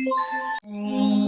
Música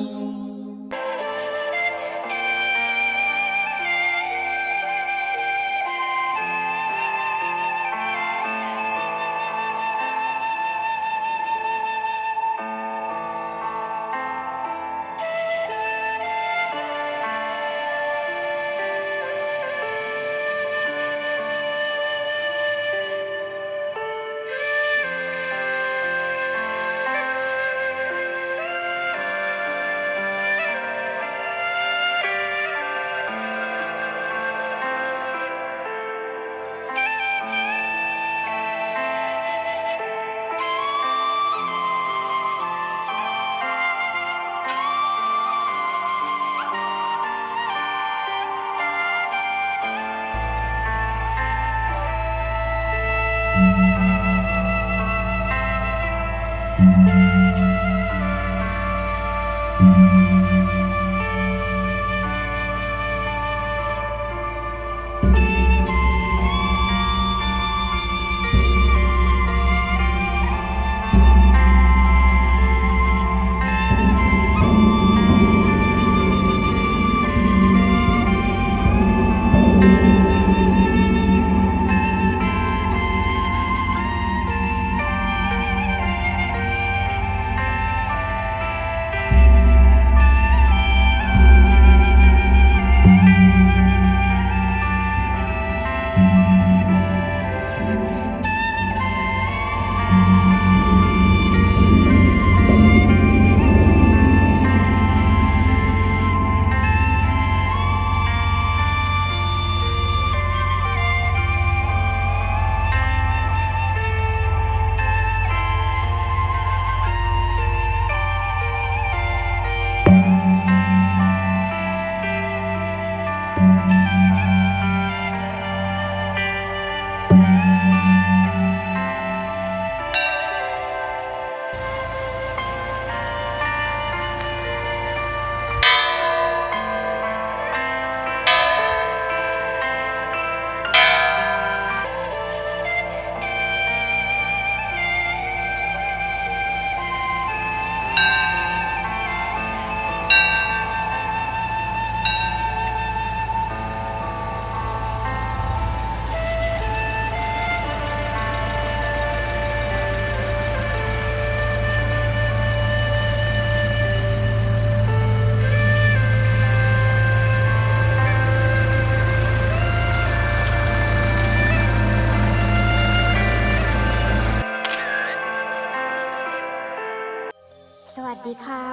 สวัสดีค่ะ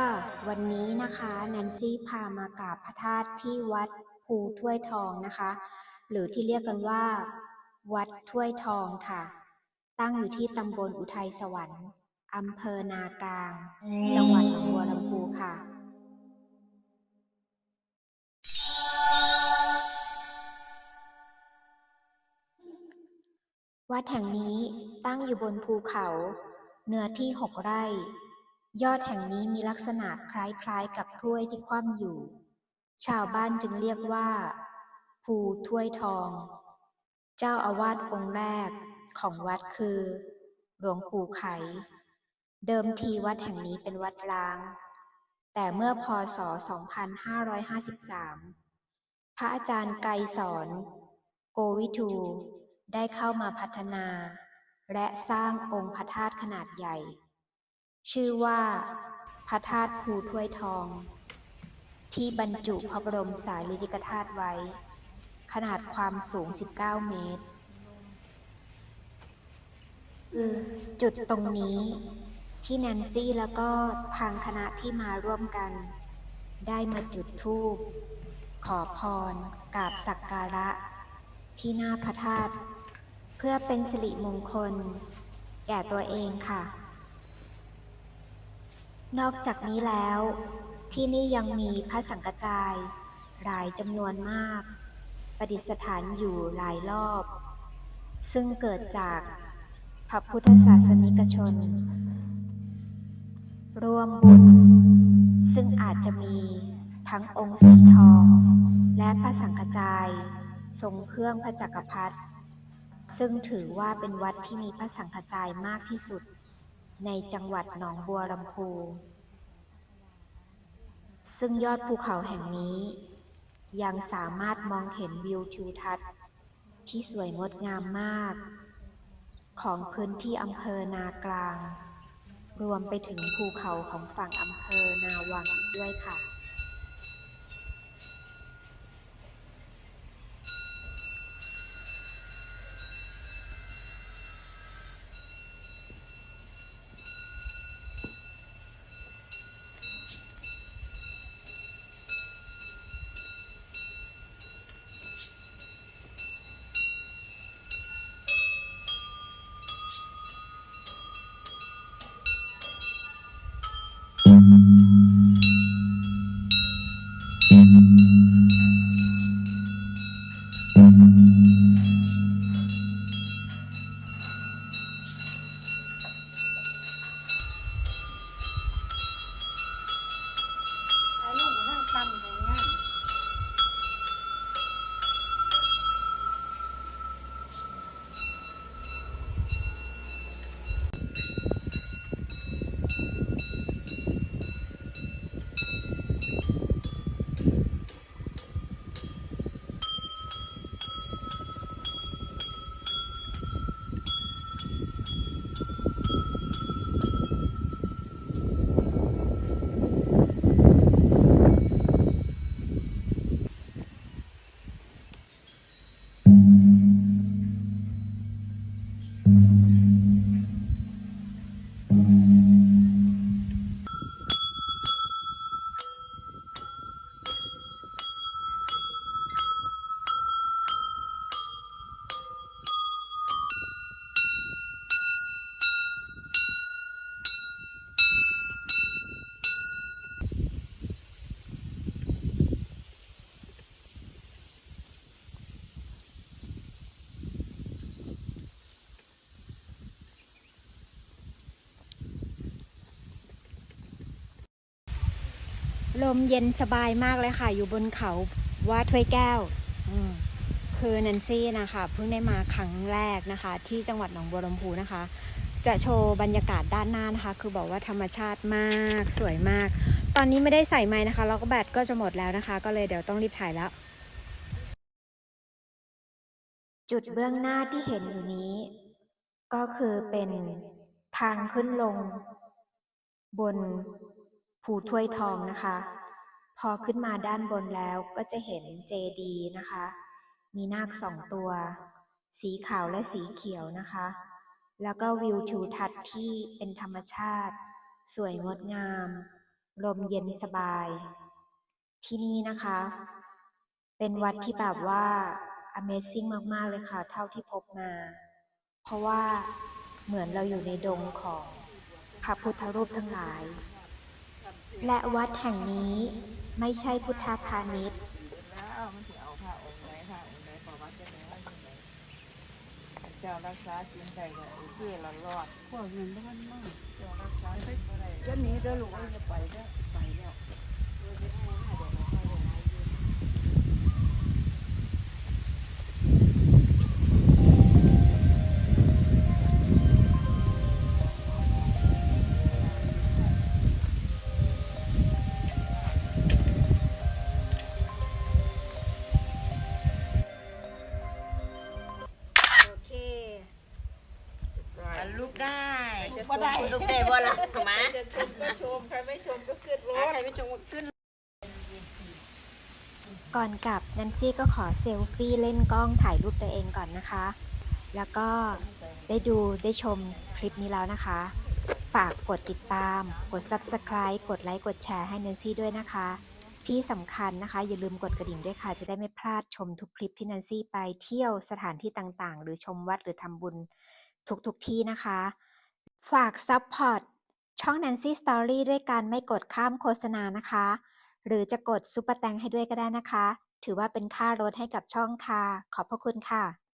วันนี้นะคะแนนซี่พามากราบพระธาตุที่วัดภูถ้วยทองนะคะ หรือที่เรียกกันว่า วัดถ้วยทองค่ะ ตั้งอยู่ที่ตำบลอุทัยสวรรค์อำเภอนากลาง จังหวัดหนองบัวลำพูค่ะ วัดแห่งนี้ตั้งอยู่บนภูเขา เนื้อที่หกไร่ ยอดแห่งนี้มีลักษณะคล้ายๆกับถ้วยที่คว่ำอยู่ ชาวบ้านจึงเรียกว่า ภูถ้วยทอง เจ้าอาวาสองค์แรกของวัดคือ หลวงปู่ไข เดิมทีวัดแห่งนี้เป็นวัดร้าง แต่เมื่อพศ 2553 พระอาจารย์ไกรสอน โกวิทู ได้เข้ามาพัฒนา และสร้างองค์พระธาตุขนาดใหญ่ ชื่อว่า พระธาตุภูถ้วยทอง ที่บรรจุพระบรมสารีริกธาตุไว้ ขนาดความสูง 19 เมตรจุดตรงนี้ ที่แนนซี่แล้วก็ทางคณะที่มาร่วมกัน ได้มาจุดธูปขอพรกราบสักการะ ที่หน้าพระธาตุเพื่อเป็นสิริมงคล แก่ตัวเองค่ะ นอกจากนี้แล้ว ที่นี่ยังมีพระสังฆจาย หลายจำนวนมาก ประดิษฐานอยู่หลายรอบ ซึ่งเกิดจากพระพุทธศาสนิกชน ร่วมบุญ ซึ่งอาจจะมีทั้งองค์สีทอง และพระสังฆจายทรงเครื่องพระจักรพรรดิซึ่งถือว่าเป็นวัดที่มีพระสังฆจายมากที่สุด ในจังหวัดหนองบัวลำพู ซึ่งยอดภูเขาแห่งนี้ ยังสามารถมองเห็นวิวทิวทัศน์ ที่สวยงดงามมาก ของพื้นที่อำเภอนากลาง รวมไปถึงภูเขาของฝั่งอำเภอนาวังด้วยค่ะ ลมเย็นสบายมากเลยค่ะ อยู่บนเขาว่าดถ้วยแก้วคือนันซี่นะคะเพิ่งได้มาครั้งแรกนะคะ ที่จังหวัดหนองบัวลำพูนะคะ จะโชว์บรรยากาศด้านหน้านะคะ คือบอกว่าธรรมชาติมากสวยมาก ตอนนี้ไม่ได้ใส่ไม้นะคะแล้วก็แบตก็จะหมดแล้วนะคะ ก็เลยเดี๋ยวต้องรีบถ่ายแล้ว จุดเบื้องหน้าที่เห็นอยู่นี้ ก็คือเป็นทางขึ้นลง บน ภูถ้วยทองนะคะ พอขึ้นมาด้านบนแล้วก็จะเห็นเจดีนะคะ มีนาคสองตัว สีขาวและสีเขียวนะคะ แล้วก็วิวทิวทัศน์ที่เป็นธรรมชาติ สวยงดงาม ลมเย็นสบาย ที่นี่นะคะ เป็นวัดที่แบบว่า Amazing มาก ๆ เลยค่ะ เท่าที่พบมา เพราะว่าเหมือนเราอยู่ในดงของพระพุทธรูปทั้งหลาย และวัดแห่งนี้ไม่ใช่พุทธพาณิชย์แล้วมันสิเอาผ้าองค์ไหนผ้าองค์ไหนประวัติจะไหนว่าจังไหนเจ้ารักษาจริงใจก็โอเคละรอดพวกเงินบ้านมากเจ้ารักษาไม่ได้จะหนีจะหลงจะไปก็ไปแล้ว ได้ ลูกได้บ่ล่ะหมาจะชมก็ชม ใครไม่ชมก็ขึ้นรถใครไม่ชงขึ้นก่อนกลับนันซี่ก็ขอเซลฟี่เล่นกล้องถ่ายรูปตัวเองก่อนนะคะ แล้วก็ได้ดูได้ชมคลิปนี้แล้วนะคะ ฝากกดติดตาม กด Subscribe กดไลค์กดแชร์ให้นันซี่ด้วยนะคะ ที่สำคัญนะคะ อย่าลืมกดกระดิ่งด้วยค่ะ จะได้ไม่พลาดชมทุกคลิปที่นันซี่ไปเที่ยวสถานที่ต่างๆ หรือชมวัดหรือทำบุญทุกๆทที่นะคะ ฝากซับพอร์ตช่อง Nancy Story ด้วยการไม่กดข้ามโฆษณานะคะ หรือจะกดซุปเปอร์แตงให้ด้วยก็ได้นะคะ ถือว่าเป็นค่ารถให้กับช่องค่ะ ขอบพระคุณค่ะ